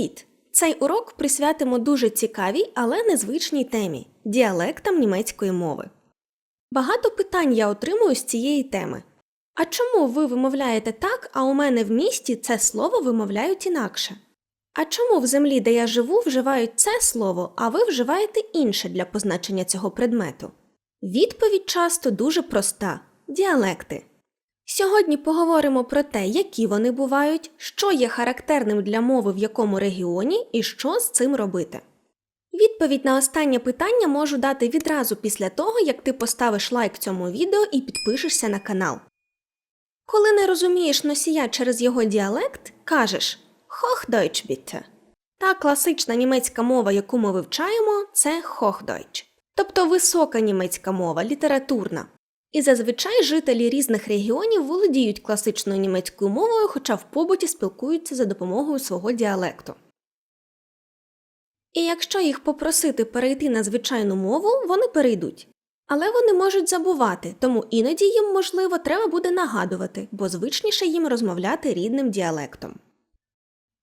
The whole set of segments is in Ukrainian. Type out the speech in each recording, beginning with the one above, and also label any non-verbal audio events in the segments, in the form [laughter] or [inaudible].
Привіт! Цей урок присвятимо дуже цікавій, але незвичній темі діалектам німецької мови. Багато питань я отримую з цієї теми. А чому ви вимовляєте так, а у мене в місті це слово вимовляють інакше? А чому в землі, де я живу, вживають це слово, а ви вживаєте інше для позначення цього предмету? Відповідь часто дуже проста діалекти. Сьогодні поговоримо про те, які вони бувають, що є характерним для мови в якому регіоні і що з цим робити. Відповідь на останнє питання можу дати відразу після того, як ти поставиш лайк цьому відео і підпишешся на канал. Коли не розумієш носія через його діалект, кажеш Hochdeutsch bitte. Та класична німецька мова, яку ми вивчаємо, це Hochdeutsch, тобто висока німецька мова, літературна. І зазвичай жителі різних регіонів володіють класичною німецькою мовою, хоча в побуті спілкуються за допомогою свого діалекту. І якщо їх попросити перейти на звичайну мову, вони перейдуть. Але вони можуть забувати, тому іноді їм, можливо, треба буде нагадувати, бо звичніше їм розмовляти рідним діалектом.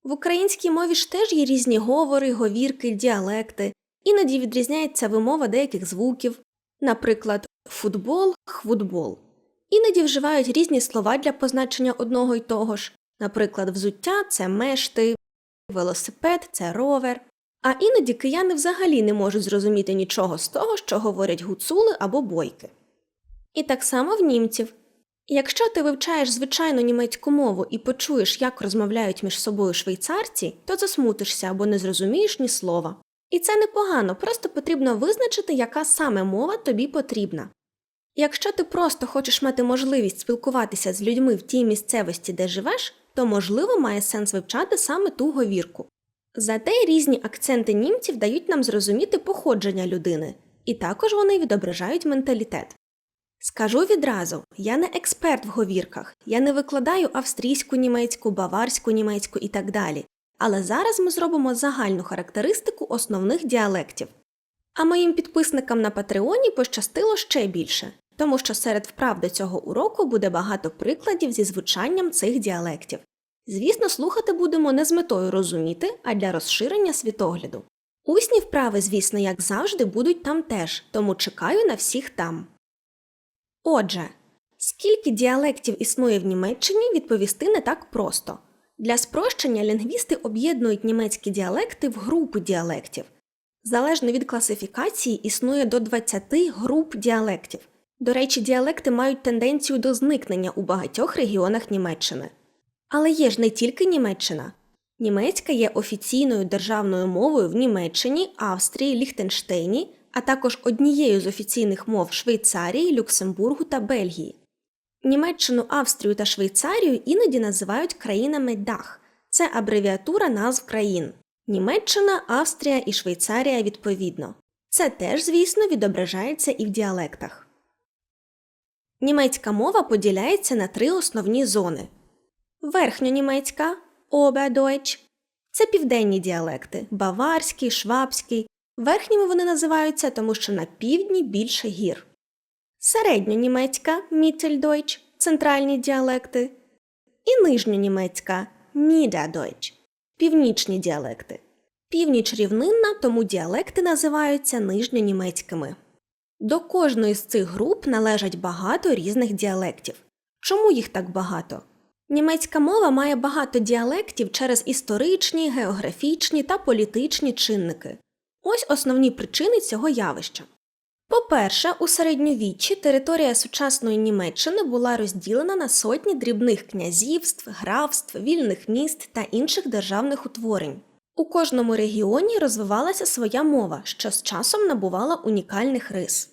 В українській мові ж теж є різні говори, говірки, діалекти, іноді відрізняється вимова деяких звуків, наприклад, футбол, хвутбол. Іноді вживають різні слова для позначення одного й того ж, наприклад, взуття це мешти, велосипед це ровер. А іноді кияни взагалі не можуть зрозуміти нічого з того, що говорять гуцули або бойки. І так само в німців. Якщо ти вивчаєш звичайну німецьку мову і почуєш, як розмовляють між собою швейцарці, то засмутишся або не зрозумієш ні слова. І це непогано, просто потрібно визначити, яка саме мова тобі потрібна. Якщо ти просто хочеш мати можливість спілкуватися з людьми в тій місцевості, де живеш, то можливо має сенс вивчати саме ту говірку. Зате різні акценти німців дають нам зрозуміти походження людини, і також вони відображають менталітет. Скажу відразу, я не експерт в говірках, я не викладаю австрійську німецьку, баварську німецьку і так далі. Але зараз ми зробимо загальну характеристику основних діалектів. А моїм підписникам на Патреоні пощастило ще більше, тому що серед вправ до цього уроку буде багато прикладів зі звучанням цих діалектів. Звісно, слухати будемо не з метою розуміти, а для розширення світогляду. Усні вправи, звісно, як завжди, будуть там теж, тому чекаю на всіх там. Отже, скільки діалектів існує в Німеччині, відповісти не так просто. Для спрощення лінгвісти об'єднують німецькі діалекти в групи діалектів. Залежно від класифікації існує до 20 груп діалектів. До речі, діалекти мають тенденцію до зникнення у багатьох регіонах Німеччини. Але є ж не тільки Німеччина. Німецька є офіційною державною мовою в Німеччині, Австрії, Ліхтенштейні, а також однією з офіційних мов Швейцарії, Люксембургу та Бельгії. Німеччину, Австрію та Швейцарію іноді називають країнами Дах. Це абревіатура назв країн. Німеччина, Австрія і Швейцарія відповідно. Це теж, звісно, відображається і в діалектах. Німецька мова поділяється на три основні зони. Верхньонімецька Oberdeutsch – це південні діалекти баварський, швабський. Верхніми вони називаються, тому що на півдні більше гір. Середньонімецька Mitteldeutsch – центральні діалекти. І нижньонімецька Niederdeutsch – північні діалекти. Північ рівнинна, тому діалекти називаються нижньонімецькими. До кожної з цих груп належать багато різних діалектів. Чому їх так багато? Німецька мова має багато діалектів через історичні, географічні та політичні чинники. Ось основні причини цього явища. По-перше, у середньовіччі територія сучасної Німеччини була розділена на сотні дрібних князівств, графств, вільних міст та інших державних утворень. У кожному регіоні розвивалася своя мова, що з часом набувала унікальних рис.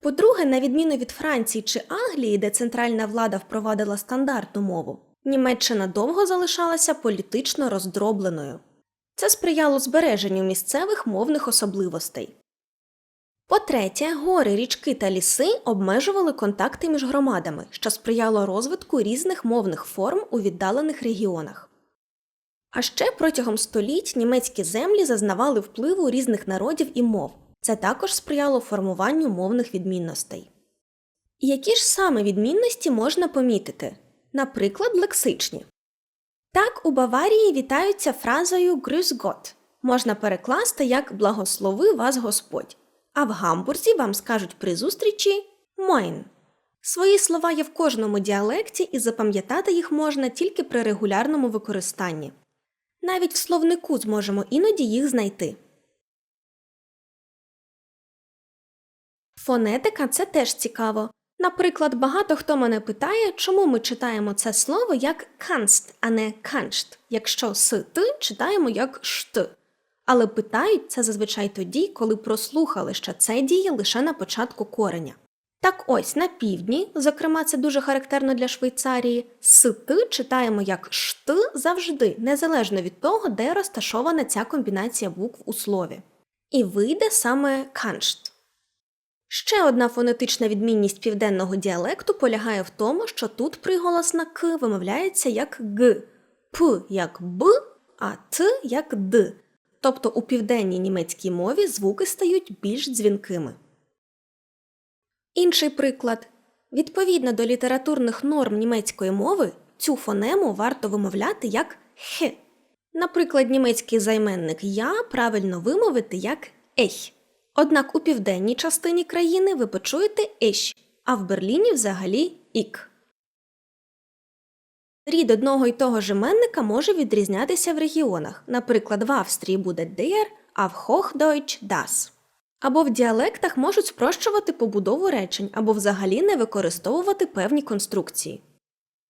По-друге, на відміну від Франції чи Англії, де центральна влада впровадила стандартну мову, Німеччина довго залишалася політично роздробленою. Це сприяло збереженню місцевих мовних особливостей. По-третє, гори, річки та ліси обмежували контакти між громадами, що сприяло розвитку різних мовних форм у віддалених регіонах. А ще протягом століть німецькі землі зазнавали впливу різних народів і мов. Це також сприяло формуванню мовних відмінностей. Які ж саме відмінності можна помітити? Наприклад, лексичні. Так у Баварії вітаються фразою Grüß Gott. Можна перекласти як Благослови вас Господь. А в Гамбурзі вам скажуть при зустрічі Moin. Свої слова є в кожному діалекті, і запам'ятати їх можна тільки при регулярному використанні. Навіть в словнику зможемо іноді їх знайти. Фонетика це теж цікаво. Наприклад, багато хто мене питає, чому ми читаємо це слово як канст, а не каншт, якщо с ти читаємо як шт. Але питають це зазвичай тоді, коли прослухали, що це діє лише на початку кореня. Так ось на півдні, зокрема, це дуже характерно для Швейцарії, с ти читаємо як шт завжди, незалежно від того, де розташована ця комбінація букв у слові. І вийде саме каншт. Ще одна фонетична відмінність південного діалекту полягає в тому, що тут приголосна к вимовляється як г, п як б, а т як д. Тобто у південній німецькій мові звуки стають більш дзвінкими. Інший приклад. Відповідно до літературних норм німецької мови, цю фонему варто вимовляти як х. Наприклад, німецький займенник я правильно вимовити як ейх. Однак у південній частині країни ви почуєте ещ, а в Берліні взагалі ік. Рід одного й того ж іменника може відрізнятися в регіонах. Наприклад, в Австрії буде der, а в Hochdeutsch das. Або в діалектах можуть спрощувати побудову речень, або взагалі не використовувати певні конструкції.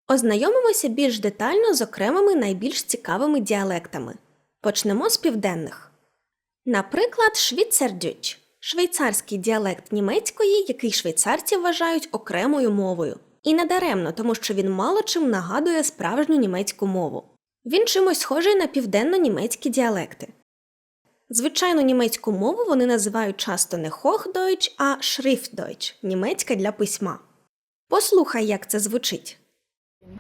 Ознайомимося більш детально з окремими найбільш цікавими діалектами. Почнемо з південних. Наприклад, швіцердюч швейцарський діалект німецької, який швейцарці вважають окремою мовою. І не даремно, тому що він мало чим нагадує справжню німецьку мову. Він чимось схожий на південно-німецькі діалекти. Звичайну німецьку мову вони називають часто не Hochdeutsch, а Schriftdeutsch – німецька для письма. Послухай, як це звучить.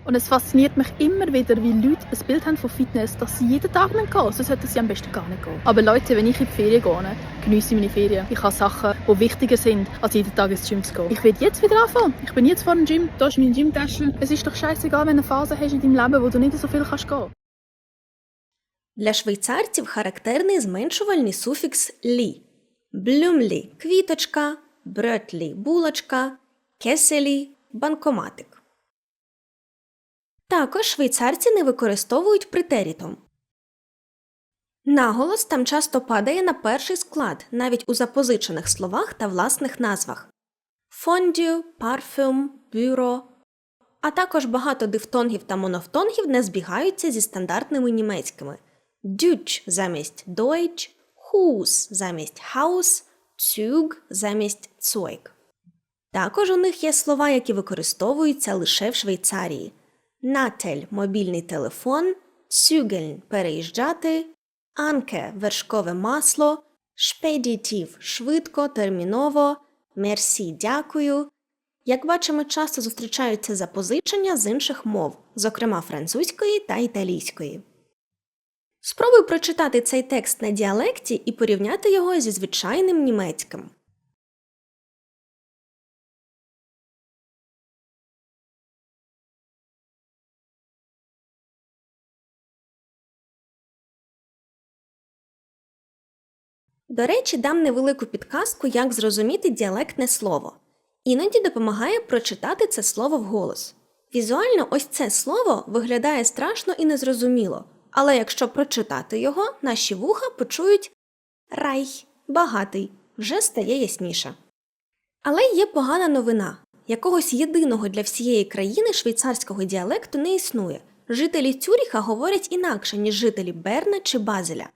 Und es fasziniert mich immer wieder, wie Leute ein Bild haben von Fitness, dass sie jeden Tag nicht gehen. So sollte es ja am besten gar nicht gehen. Aber Leute, wenn ich in die Ferien gehe, geniesse ich meine Ferien. Ich habe Sachen, die wichtiger sind, als jeden Tag ins Gym zu gehen. Ich will jetzt wieder anfangen. Ich bin jetzt vor dem Gym, da ist meine Gymtasche. Es ist doch scheißegal, wenn du eine Phase hast in deinem Leben, wo du nicht so viel kannst gehen. Для швейцарців характерний зменшувальний суфікс лі. Блюмлі квіточка, брöтлі булочка, кеселі банкоматик. Також швейцарці не використовують претерітом. Наголос там часто падає на перший склад, навіть у запозичених словах та власних назвах фондю, парфюм, бюро. А також багато дифтонгів та монофтонгів не збігаються зі стандартними німецькими Дюч замість Deutsch, Hus замість Haus, Zug замість Zeug. Також у них є слова, які використовуються лише в Швейцарії. Натель мобільний телефон, Zügeln – переїжджати, Анке вершкове масло, шпедітів швидко, терміново, мерсі дякую. Як бачимо, часто зустрічаються запозичення з інших мов, зокрема французької та італійської. Спробуй прочитати цей текст на діалекті і порівняти його зі звичайним німецьким. До речі, дам невелику підказку, як зрозуміти діалектне слово. Іноді допомагає прочитати це слово вголос. Візуально ось це слово виглядає страшно і незрозуміло, але якщо прочитати його, наші вуха почують рай, багатий, вже стає ясніше. Але є погана новина якогось єдиного для всієї країни швейцарського діалекту не існує. Жителі Цюріха говорять інакше, ніж жителі Берна чи Базеля.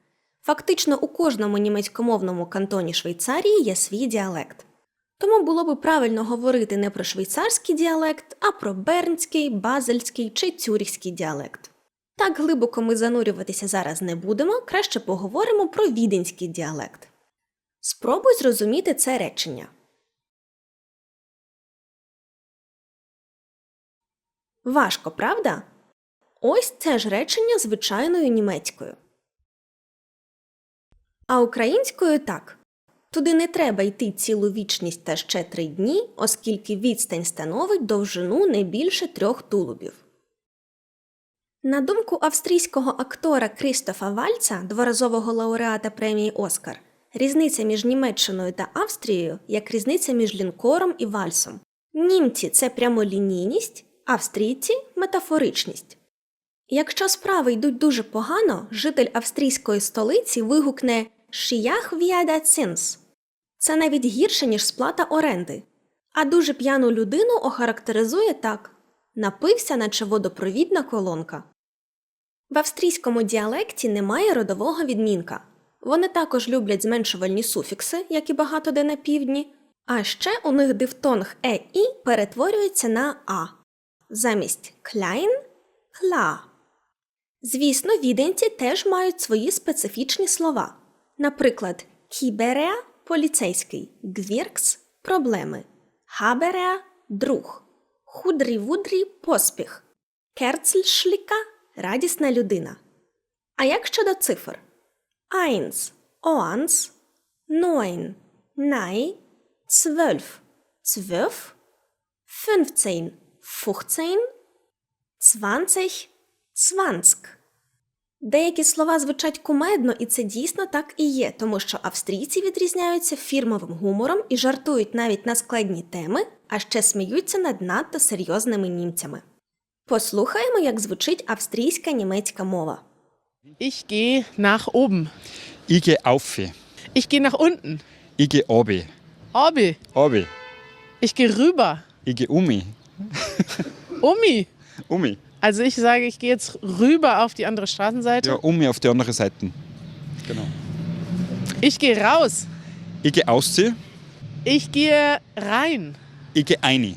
Фактично у кожному німецькомовному кантоні Швейцарії є свій діалект. Тому було би правильно говорити не про швейцарський діалект, а про бернський, базельський чи цюріхський діалект. Так глибоко ми занурюватися зараз не будемо, краще поговоримо про віденський діалект. Спробуй зрозуміти це речення. Важко, правда? Ось це ж речення звичайною німецькою. А українською так. Туди не треба йти цілу вічність та ще три дні, оскільки відстань становить довжину не більше трьох тулубів. На думку австрійського актора Крістофа Вальца, дворазового лауреата премії Оскар, різниця між Німеччиною та Австрією як різниця між лінкором і вальсом. Німці це прямолінійність, австрійці метафоричність. Якщо справи йдуть дуже погано, житель австрійської столиці вигукне «Шіях в'яда цинс». Це навіть гірше, ніж сплата оренди. А дуже п'яну людину охарактеризує так напився, наче водопровідна колонка. В австрійському діалекті немає родового відмінка. Вони також люблять зменшувальні суфікси, як і багато де на півдні. А ще у них дифтонг е і перетворюється на а. Замість кляйн кла. Звісно, віденці теж мають свої специфічні слова. Наприклад, кібереа поліцейський, гвіркс проблеми, хабереа друг, худрі-вудрі поспіх, керцльшліка радісна людина. А як щодо цифр? Eins, оанс, neun, най, zwölf, zwölf, fünfzehn, fünfzehn, zwanzig, Цванцк. Деякі слова звучать кумедно, і це дійсно так і є, тому що австрійці відрізняються фірмовим гумором і жартують навіть на складні теми, а ще сміються над надто серйозними німцями. Послухаємо, як звучить австрійська німецька мова. Ich gehe nach oben. Ich gehe auf. Ich gehe nach unten. Ich gehe obi. Orbi. Obi. Ich gehe rüber. Ich gehe umi. Umi. Umi. Also ich sage, ich gehe jetzt rüber auf die andere Straßenseite. Ja, umi auf die andere Seite. Genau. Ich gehe raus. Ich gehe ausziehen. Ich gehe rein. Ich gehe ein.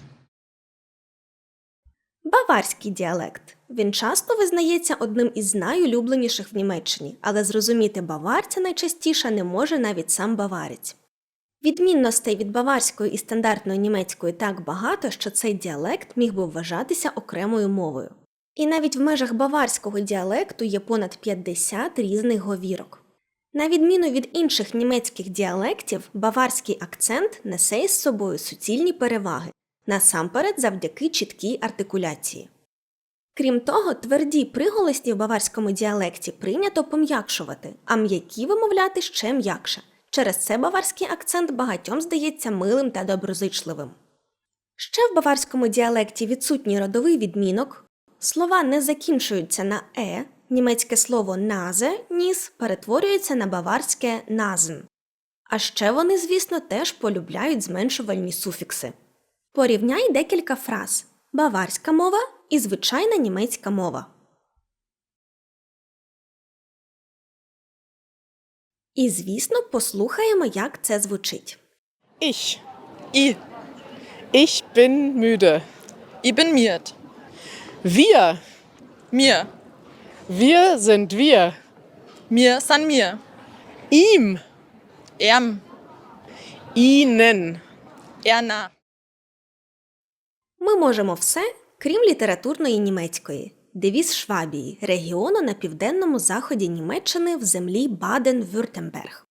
Баварський діалект. Він часто визнається одним із найулюбленіших в Німеччині, але зрозуміти баварця найчастіше не може навіть сам баварець. Відмінностей від баварської і стандартної німецької так багато, що цей діалект міг би вважатися окремою мовою. І навіть в межах баварського діалекту є понад 50 різних говірок. На відміну від інших німецьких діалектів, баварський акцент несе із собою суцільні переваги, насамперед завдяки чіткій артикуляції. Крім того, тверді приголосні в баварському діалекті прийнято пом'якшувати, а м'які вимовляти ще м'якше. Через це баварський акцент багатьом здається милим та доброзичливим. Ще в баварському діалекті відсутній родовий відмінок, слова не закінчуються на е, німецьке слово назе ніс перетворюється на баварське назн. А ще вони, звісно, теж полюбляють зменшувальні суфікси. Порівняй декілька фраз баварська мова і звичайна німецька мова. І, звісно, послухаємо, як це звучить. Ich. I. Ich bin müde. Ich bin miert. Wir. Mir. Wir sind wir. Mir san mir. Ihm. Erm. Ihnen. Erna. Ми можемо все, крім літературної німецької. Девіз Швабії, регіону на південному заході Німеччини в землі Баден-Вюртемберг.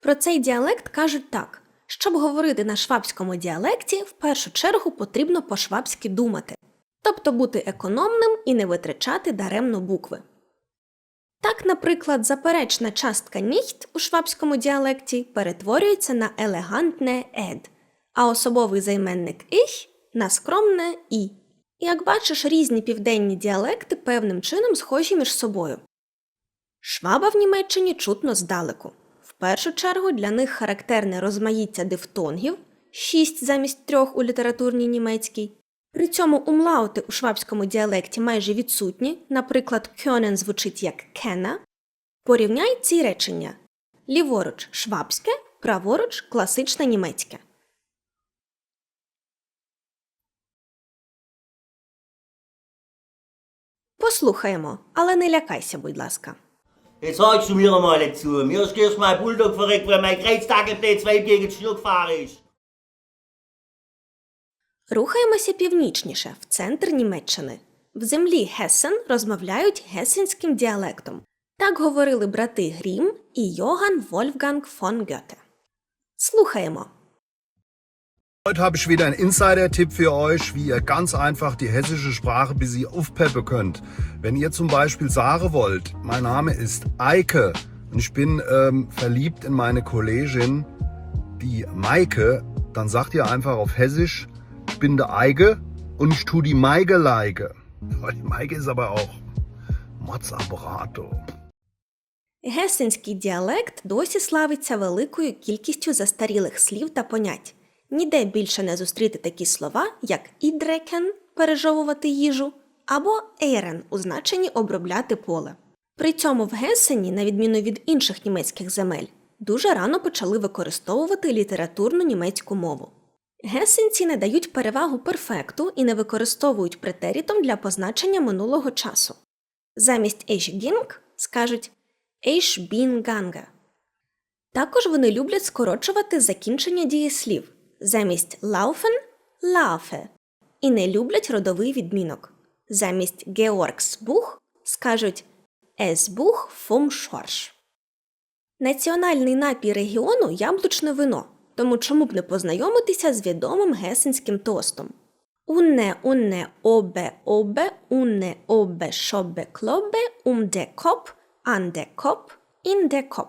Про цей діалект кажуть так: щоб говорити на швабському діалекті, в першу чергу потрібно по-швабськи думати, тобто бути економним і не витрачати даремно букви. Так, наприклад, заперечна частка ніхт у швабському діалекті перетворюється на елегантне ед, а особовий займенник «ich» на скромне і. Як бачиш, різні південні діалекти певним чином схожі між собою. Шваба в Німеччині чутно здалеку. В першу чергу для них характерне розмаїття дифтонгів 6 замість трьох у літературній німецькій. При цьому умлаути у швабському діалекті майже відсутні, наприклад, кьонен звучить як кена. Порівняй ці речення: ліворуч швабське, праворуч класичне німецьке. Послухаємо, але не лякайся, будь ласка. Jetzt sagst du mir mal zu. Mir ist gestern mein Bulldog verreckt, weil mein weit gegen den Schluck gefahren ist. Рухаємося північніше, в центр Німеччини. В землі Гесен розмовляють гесенським діалектом. Так говорили брати Грім і Йоган Вольфганг фон Гьоте. Слухаємо. Heute habe ich wieder einen Insider-Tipp für euch, wie ihr ganz einfach die hessische Sprache bis sie aufpeppen könnt. Wenn ihr zum Beispiel sagen wollt, mein Name ist Eike und ich bin ähm, verliebt in meine Kollegin, die Maike, dann sagt ihr einfach auf Hessisch, bin der Eike und ich tu die Maike leike. Weil Die Maike ist aber auch Mozzaparato. Гесенський діалект досі славиться великою кількістю застарілих слів та понять. Ніде більше не зустріти такі слова, як ідрекен пережовувати їжу або ейрен у значенні обробляти поле. При цьому в Гесені, на відміну від інших німецьких земель, дуже рано почали використовувати літературну німецьку мову. Гесенці не дають перевагу перфекту і не використовують претерітом для позначення минулого часу. Замість «ich ging» скажуть «ich bin gange». Також вони люблять скорочувати закінчення дієслів замість laufen – laufe і не люблять родовий відмінок. Замість Buch скажуть Buch vom Schorsch. Національний напій регіону яблучне вино, тому чому б не познайомитися з відомим гесенським тостом. Унне, унне, обе, обе, унне, обе, шобе, клобе, ум де коп, ан де коп, ін де коп.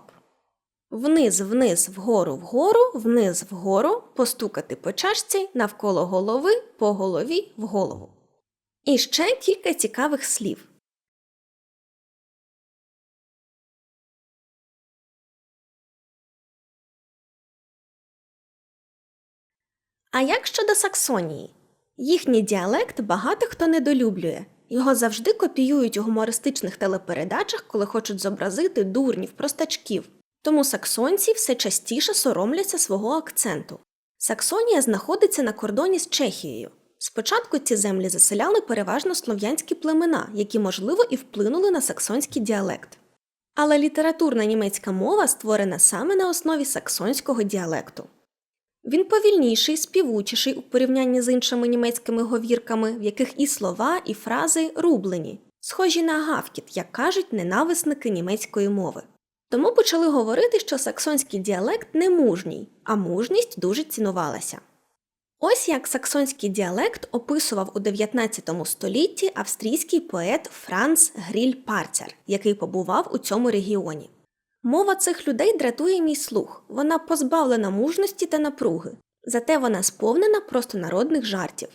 Вниз, вниз, вгору, вгору, вниз, вгору, постукати по чашці, навколо голови, по голові, в голову. І ще кілька цікавих слів. А як щодо Саксонії? Їхній діалект багато хто недолюблює. Його завжди копіюють у гумористичних телепередачах, коли хочуть зобразити дурнів, простачків. Тому саксонці все частіше соромляться свого акценту. Саксонія знаходиться на кордоні з Чехією. Спочатку ці землі заселяли переважно слов'янські племена, які, можливо, і вплинули на саксонський діалект. Але літературна німецька мова створена саме на основі саксонського діалекту. Він повільніший, співучіший у порівнянні з іншими німецькими говірками, в яких і слова, і фрази рублені, схожі на гавкіт, як кажуть ненависники німецької мови. Тому почали говорити, що саксонський діалект не мужній, а мужність дуже цінувалася. Ось як саксонський діалект описував у 19 столітті австрійський поет Франц Гріль Парцер, який побував у цьому регіоні. Мова цих людей дратує мій слух, вона позбавлена мужності та напруги, зате вона сповнена простонародних жартів.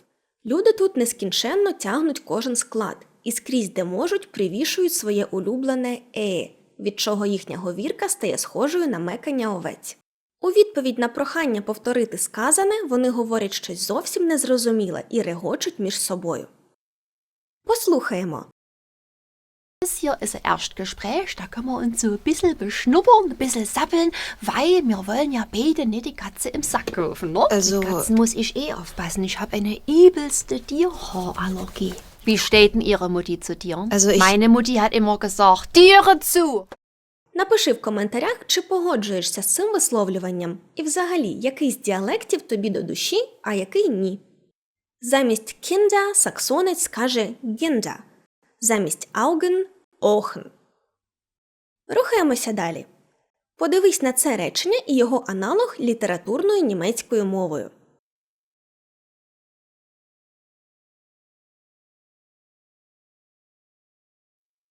Люди тут нескінченно тягнуть кожен склад і скрізь, де можуть, привішують своє улюблене е, від чого їхня говірка стає схожою на мекання овець. У відповідь на прохання повторити сказане, вони говорять щось зовсім незрозуміле і регочуть між собою. Послухаємо. Das hier ist ein Erstgespräch, da können wir uns so ein bisschen beschnuppern, ein bisschen sappeln, weil wir wollen ja beide nicht die Katze im Sack kaufen, ne? Also- Die Katzen muss ich eh aufpassen. Ich habe eine übelste Tierhaarallergie. Wie steht denn Ihre Mutti zu Tieren? Also ich- Meine Mutti hat immer gesagt, Tiere zu! Напиши в коментарях, чи погоджуєшся з цим висловлюванням, і взагалі, який з діалектів тобі до душі, а який ні. Замість кінда саксонець скаже гінда, замість ауген охн. Рухаємося далі. Подивись на це речення і його аналог літературною німецькою мовою.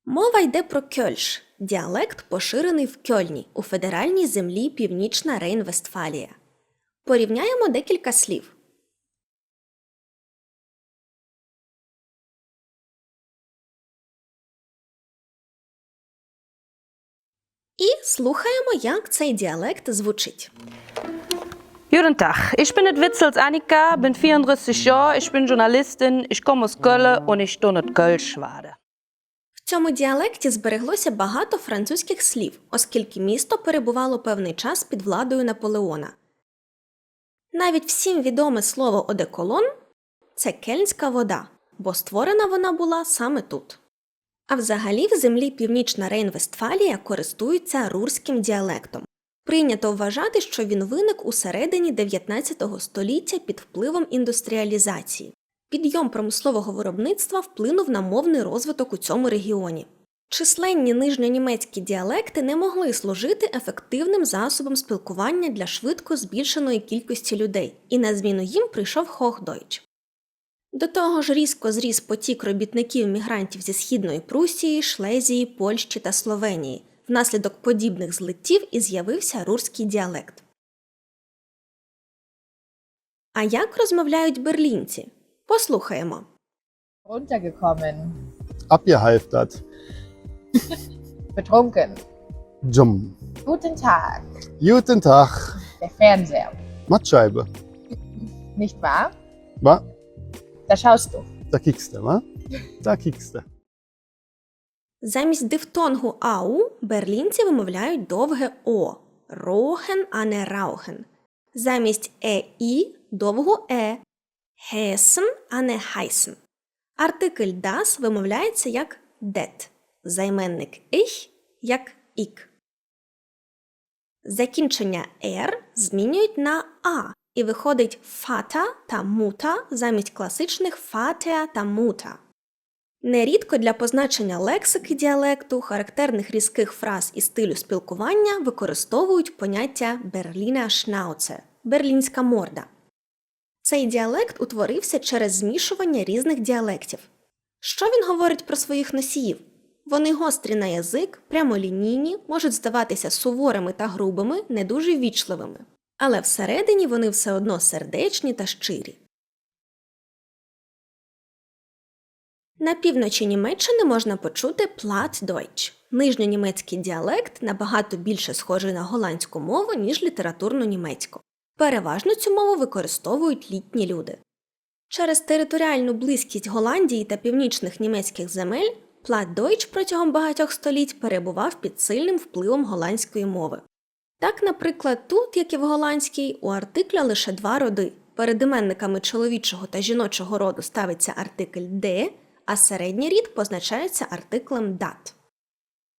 Мова йде про кьольш – діалект, поширений в Кьольні у федеральній землі Північна Рейн-Вестфалія. Порівняємо декілька слів. І слухаємо, як цей діалект звучить. Guten Tag, ich bin Witzels Annika, bin 34 Jahre, ich bin Journalistin, ich komme aus Köln und ich nicht Kölschwade. В цьому діалекті збереглося багато французьких слів, оскільки місто перебувало певний час під владою Наполеона. Навіть всім відоме слово одеколон це кельнська вода, бо створена вона була саме тут. А взагалі в землі Північна Рейн-Вестфалія користуються рурським діалектом. Прийнято вважати, що він виник у середині 19 століття під впливом індустріалізації. Підйом промислового виробництва вплинув на мовний розвиток у цьому регіоні. Численні нижньонімецькі діалекти не могли служити ефективним засобом спілкування для швидко збільшеної кількості людей, і на зміну їм прийшов Хохдойч. До того ж різко зріс потік робітників-мігрантів зі Східної Прусії, Шлезії, Польщі та Словенії. Внаслідок подібних злиттів і з'явився рурський діалект. А як розмовляють берлінці? Послухаємо. Runtergekommen. Abgehalftert. [laughs] Betrunken. Jum. Guten Tag. Guten Tag. Der Fernseher. Mattscheibe. Nicht wahr? Wa? Da schaust du. Da kickst du, wa? Da kickst du. Замість дифтонгу ау берлінці вимовляють довге О роген, а не рауген. Замість е і довгу е гесен, а не хайсен. Артикль das вимовляється як det, займенник ich як ік. Закінчення «р» змінюють на а і виходить фата та мута замість класичних фатеа та мута. Нерідко для позначення лексики діалекту, характерних різких фраз і стилю спілкування використовують поняття Берліна Шнауце берлінська морда. Цей діалект утворився через змішування різних діалектів. Що він говорить про своїх носіїв? Вони гострі на язик, прямолінійні, можуть здаватися суворими та грубими, не дуже ввічливими. Але всередині вони все одно сердечні та щирі. На півночі Німеччини можна почути Plattdeutsch – нижньонімецький діалект набагато більше схожий на голландську мову, ніж літературну німецьку. Переважно цю мову використовують літні люди. Через територіальну близькість Голландії та північних німецьких земель Plattdeutsch протягом багатьох століть перебував під сильним впливом голландської мови. Так, наприклад, тут, як і в голландській, у артикля лише два роди. Перед іменниками чоловічого та жіночого роду ставиться артикль «де», а середній рід позначається артиклем «dat».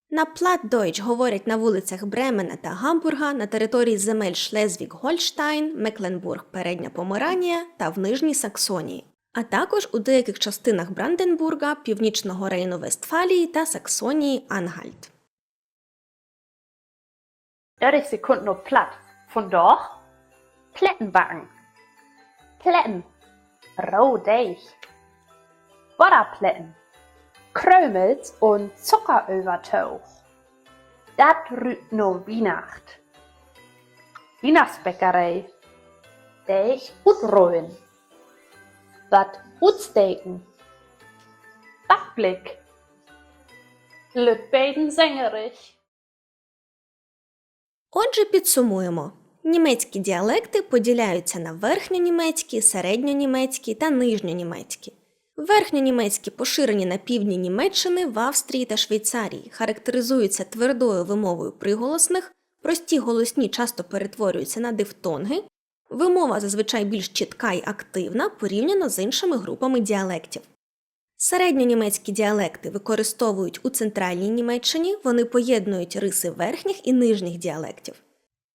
На Plattdeutsch говорять на вулицях Бремена та Гамбурга на території земель Шлезвіг-Гольштайн, Мекленбург, Передня Померанія та в Нижній Саксонії, а також у деяких частинах Бранденбурга, Північного Рейну-Вестфалії та Саксонії Ангальт. 30 Sekunden op Platt. Von doch Plätten backen. Plätten. Rau deich. Butterplätten. Krömels und Zuckerövertauch. Dat rührt no Weihnacht. Weihnachtsbäckerei. Deich utruhen. Wat utsteken. Backblick. Lütbeten Sängerich. Отже, підсумуємо. Німецькі діалекти поділяються на верхньонімецькі, середньонімецькі та нижньонімецькі. Верхньонімецькі поширені на півдні Німеччини, в Австрії та Швейцарії, характеризуються твердою вимовою приголосних, прості голосні часто перетворюються на дифтонги, вимова зазвичай більш чітка й активна порівняно з іншими групами діалектів. Середньонімецькі діалекти використовують у центральній Німеччині, вони поєднують риси верхніх і нижніх діалектів.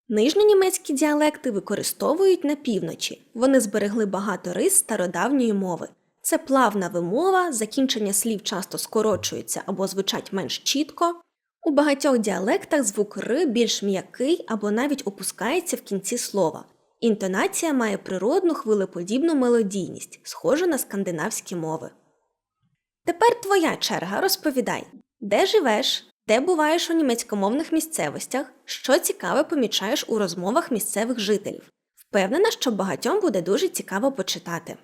Нижньонімецькі діалекти використовують на півночі, вони зберегли багато рис стародавньої мови. Це плавна вимова, закінчення слів часто скорочуються або звучать менш чітко. У багатьох діалектах звук р більш м'який або навіть опускається в кінці слова. Інтонація має природну хвилеподібну мелодійність, схожу на скандинавські мови. Тепер твоя черга, розповідай, де живеш, де буваєш у німецькомовних місцевостях, що цікаве помічаєш у розмовах місцевих жителів. Впевнена, що багатьом буде дуже цікаво почитати.